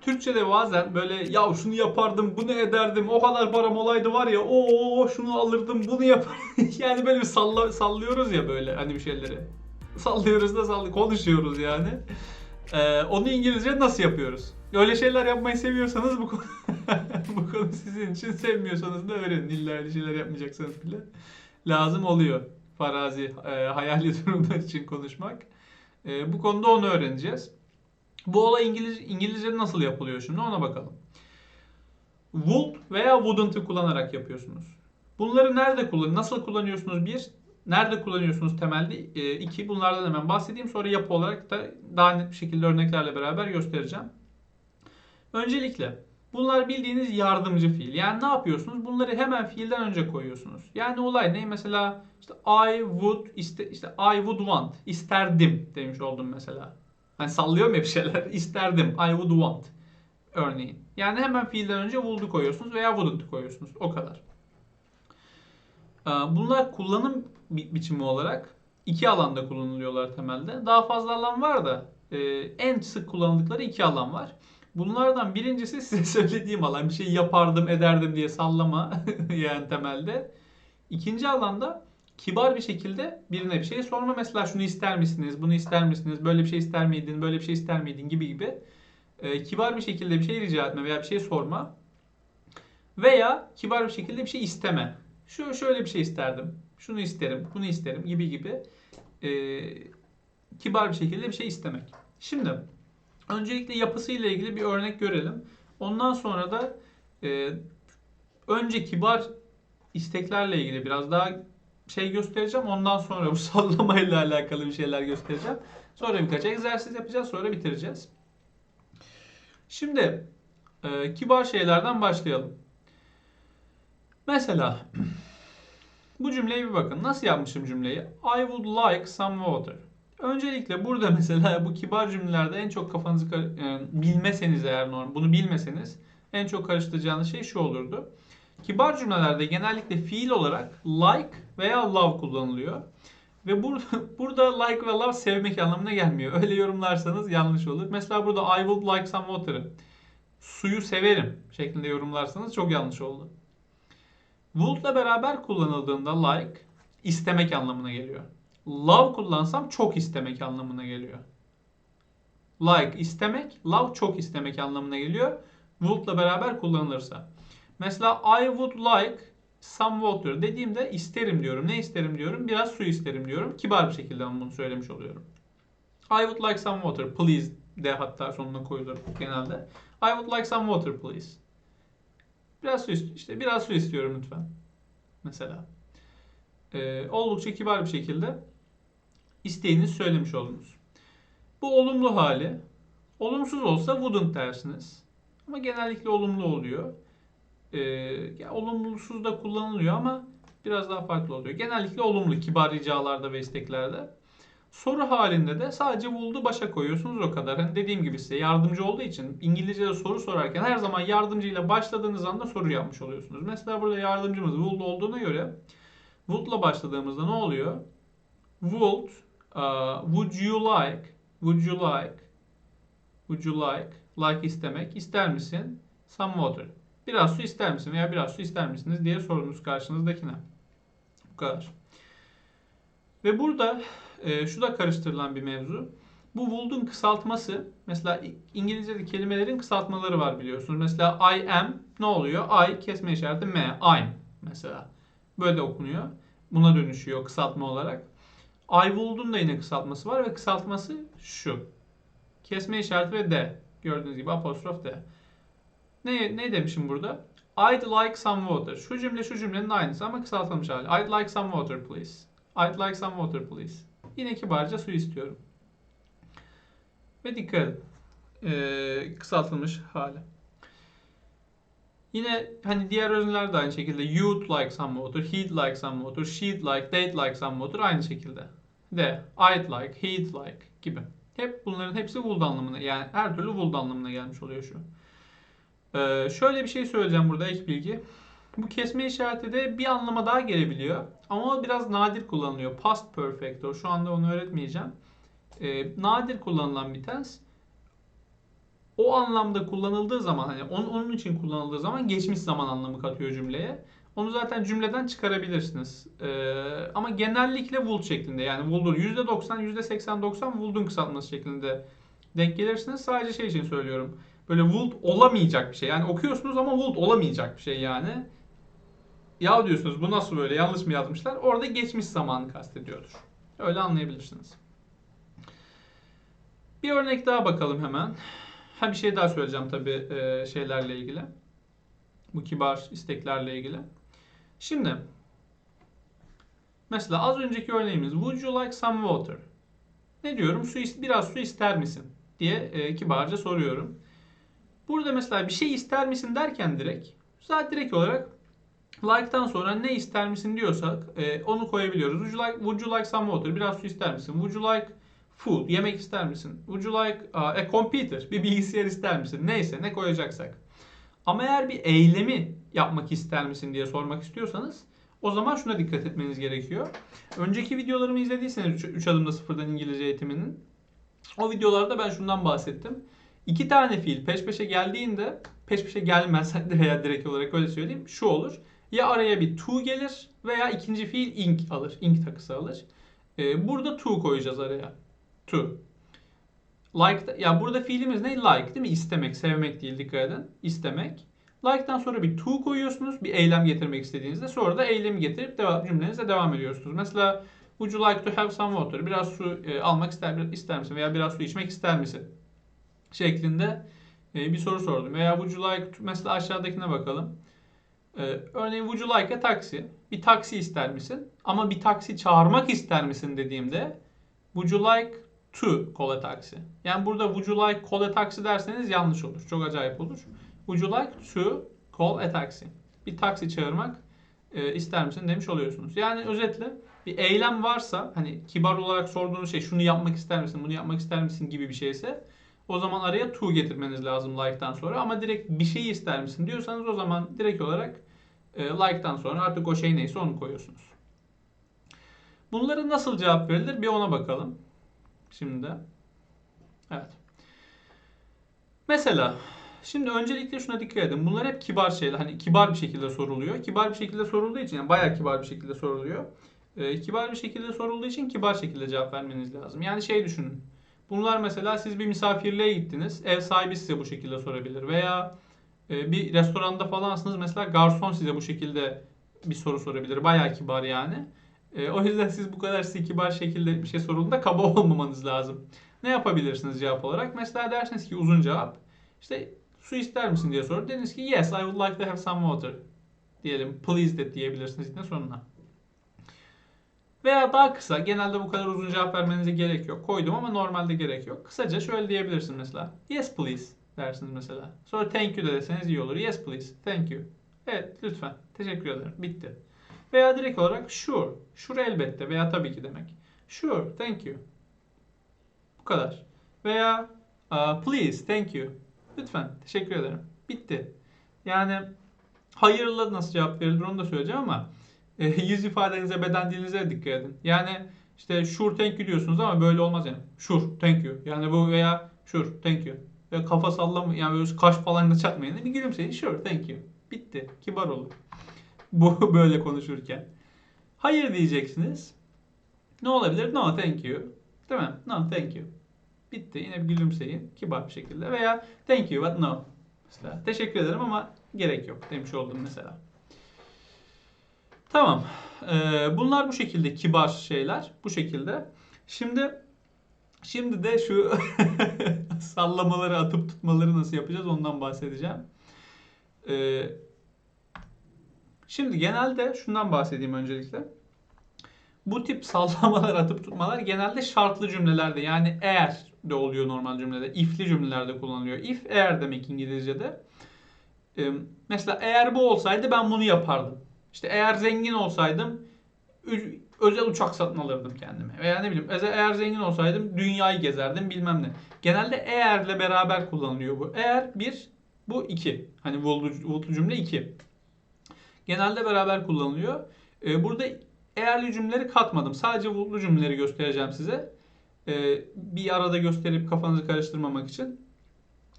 Türkçe'de bazen böyle ya şunu yapardım, bunu ederdim, o kadar param olaydı var ya, o şunu alırdım, bunu yapardım. yani böyle bir salla, sallıyoruz ya böyle hani bir şeyleri. Sallıyoruz da sall konuşuyoruz yani. Ee, onu İngilizce nasıl yapıyoruz? Öyle şeyler yapmayı seviyorsanız bu konu, bu konu sizin için sevmiyorsanız da öğrenin. İlla öyle şeyler yapmayacaksanız bile lazım oluyor. Farazi, e, hayali durumlar için konuşmak. E, bu konuda onu öğreneceğiz. Bu olay İngiliz, İngilizce'de nasıl yapılıyor şimdi ona bakalım. Would veya wouldn't'ı kullanarak yapıyorsunuz. Bunları nerede kullan, nasıl kullanıyorsunuz? Bir, nerede kullanıyorsunuz temelde? E, iki, bunlardan hemen bahsedeyim. Sonra yapı olarak da daha net bir şekilde örneklerle beraber göstereceğim. Öncelikle bunlar bildiğiniz yardımcı fiil. Yani ne yapıyorsunuz? Bunları hemen fiilden önce koyuyorsunuz. Yani olay ne? Mesela işte I would iste, işte I would want isterdim demiş oldum mesela. Hani sallıyorum ya bir şeyler. İsterdim. I would want. Örneğin. Yani hemen fiilden önce would'u koyuyorsunuz veya wouldn't'ı koyuyorsunuz. O kadar. Ee, Bunlar kullanım bi- biçimi olarak iki alanda kullanılıyorlar temelde. Daha fazla alan var da e, en sık kullanıldıkları iki alan var. Bunlardan birincisi size söylediğim alan. Bir şey yapardım, ederdim diye sallama yani temelde. İkinci alanda kibar bir şekilde birine bir şey sorma. Mesela şunu ister misiniz, bunu ister misiniz, böyle bir şey ister miydin, böyle bir şey ister miydin gibi gibi. Ee, kibar bir şekilde bir şey rica etme veya bir şey sorma. Veya kibar bir şekilde bir şey isteme. Şu şöyle bir şey isterdim, şunu isterim, bunu isterim gibi gibi. Ee, kibar bir şekilde bir şey istemek. Şimdi öncelikle yapısıyla ilgili bir örnek görelim. Ondan sonra da e, önce kibar isteklerle ilgili biraz daha şey göstereceğim. Ondan sonra bu sallamayla alakalı bir şeyler göstereceğim. Sonra birkaç egzersiz yapacağız. Sonra bitireceğiz. Şimdi e, kibar şeylerden başlayalım. Mesela bu cümleye bir bakın. Nasıl yapmışım cümleyi? I would like some water. Öncelikle burada mesela bu kibar cümlelerde en çok kafanızı e, bilmeseniz eğer norm bunu bilmeseniz en çok karıştıracağınız şey şu olurdu. Kibar cümlelerde genellikle fiil olarak like veya love kullanılıyor. Ve burada, burada like ve love sevmek anlamına gelmiyor. Öyle yorumlarsanız yanlış olur. Mesela burada I would like some water'ı suyu severim şeklinde yorumlarsanız çok yanlış oldu. Would'la beraber kullanıldığında like istemek anlamına geliyor. Love kullansam çok istemek anlamına geliyor. Like istemek, love çok istemek anlamına geliyor. Would'la beraber kullanılırsa. Mesela I would like some water dediğimde isterim diyorum. Ne isterim diyorum? Biraz su isterim diyorum. Kibar bir şekilde bunu söylemiş oluyorum. I would like some water please de hatta sonuna koyulur genelde. I would like some water please. Biraz su işte biraz su istiyorum lütfen. Mesela. Ee, oldukça kibar bir şekilde isteğinizi söylemiş oldunuz. Bu olumlu hali. Olumsuz olsa wouldn't dersiniz. Ama genellikle olumlu oluyor. Ee, ya olumlusuz da kullanılıyor ama biraz daha farklı oluyor. Genellikle olumlu kibar ricalarda ve isteklerde. Soru halinde de sadece would'u başa koyuyorsunuz o kadar. Hani dediğim gibi size yardımcı olduğu için İngilizce'de soru sorarken her zaman yardımcıyla başladığınız anda soru yapmış oluyorsunuz. Mesela burada yardımcımız would olduğuna göre would'la başladığımızda ne oluyor? Would, uh, would you like, would you like, would you like, like istemek, ister misin? Some water. Biraz su ister misin veya biraz su ister misiniz diye sorunuz karşınızdakine. Bu kadar. Ve burada e, şu da karıştırılan bir mevzu. Bu would'un kısaltması mesela İngilizce'de kelimelerin kısaltmaları var biliyorsunuz. Mesela I am ne oluyor? I kesme işareti M. I'm mesela. Böyle okunuyor. Buna dönüşüyor kısaltma olarak. I would'un da yine kısaltması var ve kısaltması şu. Kesme işareti ve D. Gördüğünüz gibi apostrof D. Ne, ne demişim burada? I'd like some water. Şu cümle şu cümlenin aynısı ama kısaltılmış hali. I'd like some water please. I'd like some water please. Yine kibarca su istiyorum. Ve dikkat edin. Ee, kısaltılmış hali. Yine hani diğer öznler de aynı şekilde. You'd like some water, he'd like some water, she'd like, they'd like some water aynı şekilde. De, I'd like, he'd like gibi. Hep bunların hepsi would anlamına yani her türlü would anlamına gelmiş oluyor şu. Ee, şöyle bir şey söyleyeceğim burada ek bilgi. Bu kesme işareti de bir anlama daha gelebiliyor. Ama biraz nadir kullanılıyor. Past perfecto. Şu anda onu öğretmeyeceğim. Ee, nadir kullanılan bir tens. o anlamda kullanıldığı zaman hani onun, onun için kullanıldığı zaman geçmiş zaman anlamı katıyor cümleye. Onu zaten cümleden çıkarabilirsiniz. Ee, ama genellikle would şeklinde yani would'un %90, %80, 90 would'un kısaltması şeklinde denk gelirsiniz. Sadece şey için söylüyorum. Böyle would olamayacak bir şey. Yani okuyorsunuz ama would olamayacak bir şey yani. Ya diyorsunuz bu nasıl böyle yanlış mı yazmışlar? Orada geçmiş zamanı kastediyordur. Öyle anlayabilirsiniz. Bir örnek daha bakalım hemen. Ha bir şey daha söyleyeceğim tabii e, şeylerle ilgili. Bu kibar isteklerle ilgili. Şimdi mesela az önceki örneğimiz Would you like some water? Ne diyorum? Su biraz su ister misin? diye e, kibarca soruyorum. Burada mesela bir şey ister misin derken direkt zaten direkt olarak like'tan sonra ne ister misin diyorsak e, onu koyabiliyoruz. Would you like would you like some water? Biraz su ister misin? Would you like food? Yemek ister misin? Would you like uh, a computer? Bir bilgisayar ister misin? Neyse ne koyacaksak. Ama eğer bir eylemi yapmak ister misin diye sormak istiyorsanız o zaman şuna dikkat etmeniz gerekiyor. Önceki videolarımı izlediyseniz 3 adımda sıfırdan İngilizce eğitiminin o videolarda ben şundan bahsettim. İki tane fiil peş peşe geldiğinde peş peşe gelmez veya direkt olarak öyle söyleyeyim şu olur. Ya araya bir to gelir veya ikinci fiil ing alır. ing takısı alır. Ee, burada to koyacağız araya. To. Like ya burada fiilimiz ne? Like değil mi? İstemek, sevmek değil dikkat edin. İstemek. Like'tan sonra bir to koyuyorsunuz. Bir eylem getirmek istediğinizde. Sonra da eylemi getirip devam, cümlenize devam ediyorsunuz. Mesela Would you like to have some water? Biraz su e, almak ister, ister misin? Veya biraz su içmek ister misin? Şeklinde e, bir soru sordum. Veya would you like to, mesela aşağıdakine bakalım. E, örneğin would you like a taxi? Bir taksi ister misin? Ama bir taksi çağırmak ister misin dediğimde would you like to call a taxi? Yani burada would you like call a taxi derseniz yanlış olur. Çok acayip olur. Would you like to call a taxi? Bir taksi çağırmak e, ister misin demiş oluyorsunuz. Yani özetle bir eylem varsa hani kibar olarak sorduğunuz şey şunu yapmak ister misin, bunu yapmak ister misin gibi bir şeyse o zaman araya to getirmeniz lazım like'tan sonra ama direkt bir şey ister misin diyorsanız o zaman direkt olarak e, like'tan sonra artık o şey neyse onu koyuyorsunuz. Bunlara nasıl cevap verilir bir ona bakalım. Şimdi. Evet. Mesela Şimdi öncelikle şuna dikkat edin. Bunlar hep kibar şeyler. Hani kibar bir şekilde soruluyor. Kibar bir şekilde sorulduğu için yani bayağı kibar bir şekilde soruluyor. Ee, kibar bir şekilde sorulduğu için kibar şekilde cevap vermeniz lazım. Yani şey düşünün. Bunlar mesela siz bir misafirliğe gittiniz. Ev sahibi size bu şekilde sorabilir. Veya e, bir restoranda falansınız. Mesela garson size bu şekilde bir soru sorabilir. Bayağı kibar yani. E, o yüzden siz bu kadar size kibar şekilde bir şey sorulduğunda kaba olmamanız lazım. Ne yapabilirsiniz cevap olarak? Mesela dersiniz ki uzun cevap. İşte su ister misin diye soru. Dediniz ki yes I would like to have some water. Diyelim please de diyebilirsiniz yine sonuna. Veya daha kısa. Genelde bu kadar uzun cevap vermenize gerek yok. Koydum ama normalde gerek yok. Kısaca şöyle diyebilirsiniz mesela. Yes please dersiniz mesela. Sonra thank you de deseniz iyi olur. Yes please. Thank you. Evet lütfen. Teşekkür ederim. Bitti. Veya direkt olarak sure. Sure elbette veya tabii ki demek. Sure. Thank you. Bu kadar. Veya uh, please. Thank you. Lütfen. Teşekkür ederim. Bitti. Yani hayırla nasıl cevap verilir onu da söyleyeceğim ama e, yüz ifadenize, beden dilinize dikkat edin. Yani işte sure thank you diyorsunuz ama böyle olmaz yani. Sure thank you. Yani bu veya sure thank you. Ve kafa sallama yani böyle kaş falan da çatmayın. Bir gülümseyin. Sure thank you. Bitti. Kibar olun. Bu böyle konuşurken. Hayır diyeceksiniz. Ne olabilir? No thank you. Değil mi? No thank you. Bitti. Yine bir gülümseyin. Kibar bir şekilde. Veya thank you but no. Mesela teşekkür ederim ama gerek yok demiş oldum mesela. Tamam. Ee, bunlar bu şekilde kibar şeyler. Bu şekilde. Şimdi şimdi de şu sallamaları atıp tutmaları nasıl yapacağız ondan bahsedeceğim. Ee, şimdi genelde şundan bahsedeyim öncelikle. Bu tip sallamalar atıp tutmalar genelde şartlı cümlelerde yani eğer de oluyor normal cümlede. If'li cümlelerde kullanılıyor. If eğer demek İngilizce'de. Ee, mesela eğer bu olsaydı ben bunu yapardım. İşte eğer zengin olsaydım özel uçak satın alırdım kendime. Veya ne bileyim eğer zengin olsaydım dünyayı gezerdim bilmem ne. Genelde eğerle beraber kullanılıyor bu. Eğer bir, bu iki. Hani would cümle iki. Genelde beraber kullanılıyor. Ee, burada eğerli cümleleri katmadım. Sadece would'lu cümleleri göstereceğim size. Ee, bir arada gösterip kafanızı karıştırmamak için.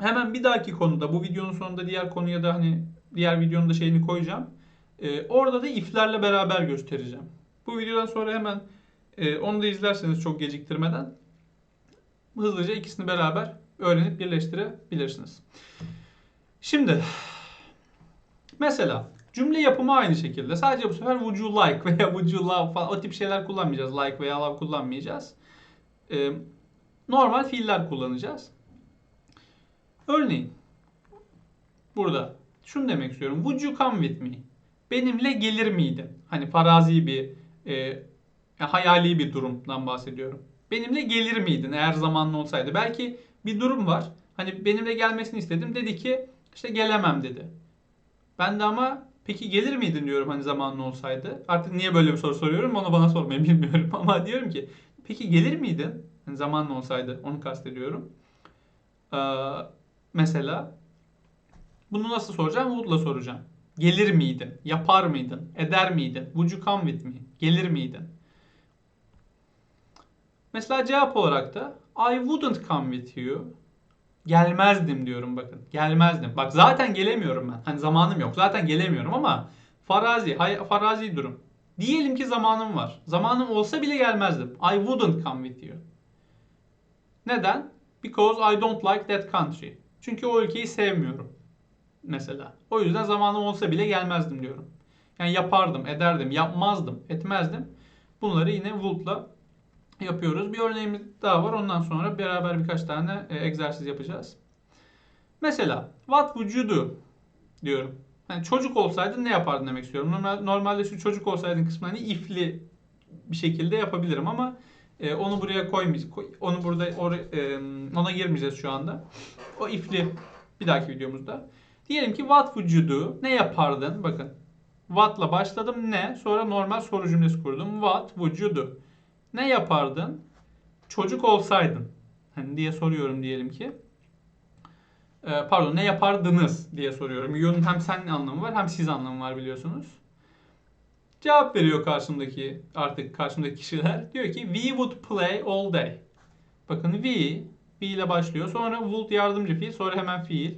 Hemen bir dahaki konuda bu videonun sonunda diğer konuya da hani diğer videonun da şeyini koyacağım. Ee, orada da if'lerle beraber göstereceğim. Bu videodan sonra hemen e, onu da izlerseniz çok geciktirmeden hızlıca ikisini beraber öğrenip birleştirebilirsiniz. Şimdi mesela cümle yapımı aynı şekilde. Sadece bu sefer would you like veya would you love falan o tip şeyler kullanmayacağız. Like veya love kullanmayacağız. Ee, normal fiiller kullanacağız. Örneğin burada şunu demek istiyorum. Would you come with me? Benimle gelir miydin? Hani farazi bir e, hayali bir durumdan bahsediyorum. Benimle gelir miydin eğer zamanlı olsaydı? Belki bir durum var. Hani benimle gelmesini istedim. Dedi ki işte gelemem dedi. Ben de ama peki gelir miydin diyorum hani zamanlı olsaydı. Artık niye böyle bir soru soruyorum onu bana sormayı bilmiyorum. Ama diyorum ki peki gelir miydin? Hani zamanlı olsaydı onu kastediyorum. Ee, mesela bunu nasıl soracağım? Would'la soracağım. Gelir miydin? Yapar mıydın? Eder miydin? Would you come with me? Gelir miydin? Mesela cevap olarak da I wouldn't come with you. Gelmezdim diyorum bakın. Gelmezdim. Bak zaten gelemiyorum ben. Hani zamanım yok. Zaten gelemiyorum ama farazi, farazi durum. Diyelim ki zamanım var. Zamanım olsa bile gelmezdim. I wouldn't come with you. Neden? Because I don't like that country. Çünkü o ülkeyi sevmiyorum. Mesela. O yüzden zamanım olsa bile gelmezdim diyorum. Yani yapardım, ederdim, yapmazdım, etmezdim. Bunları yine would'la yapıyoruz. Bir örneğimiz daha var. Ondan sonra beraber birkaç tane e, egzersiz yapacağız. Mesela what would you do diyorum. Yani çocuk olsaydın ne yapardın demek istiyorum. Normal, normalde şu çocuk olsaydın kısmını hani ifli bir şekilde yapabilirim ama e, onu buraya koymayacağız. Koy, onu burada or- e, ona girmeyeceğiz şu anda. O ifli bir dahaki videomuzda. Diyelim ki what would you do? Ne yapardın? Bakın. What'la başladım ne? Sonra normal soru cümlesi kurdum. What would you do? Ne yapardın? Çocuk olsaydın. Hani diye soruyorum diyelim ki. Ee, pardon ne yapardınız diye soruyorum. You'nun hem sen anlamı var hem siz anlamı var biliyorsunuz. Cevap veriyor karşımdaki artık karşımdaki kişiler. Diyor ki we would play all day. Bakın we, we ile başlıyor. Sonra would yardımcı fiil, sonra hemen fiil.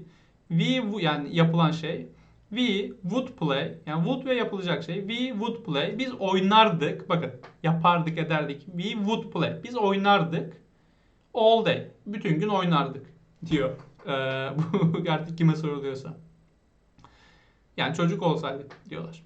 We yani yapılan şey. We would play yani would ve yapılacak şey. We would play. Biz oynardık. Bakın yapardık ederdik. We would play. Biz oynardık. All day. Bütün gün oynardık diyor. Ee, bu artık kime soruluyorsa. Yani çocuk olsaydık diyorlar.